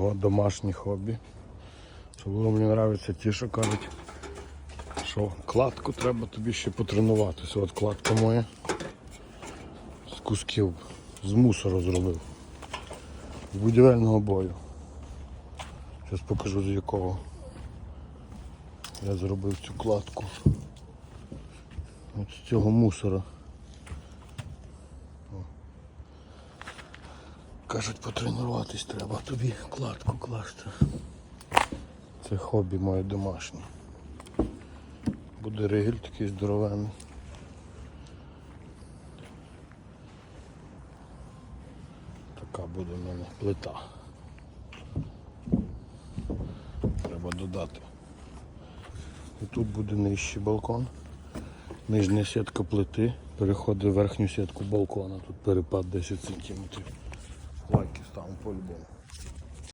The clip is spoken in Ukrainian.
О, домашні хобі. Особливо мені подобаються ті, що кажуть, що кладку треба тобі ще потренуватися. От кладка моя з кусків, з мусору зробив. З будівельного бою. Зараз покажу з якого. Я зробив цю кладку. От з цього мусора. Кажуть, потренуватись треба тобі кладку класти. Це хобі моє домашнє. Буде ригель такий здоровенний. Така буде в мене плита. Треба додати. І тут буде нижчий балкон. Нижня сітка плити переходить в верхню сітку балкона. Тут перепад 10 см лайків ставимо по-любому.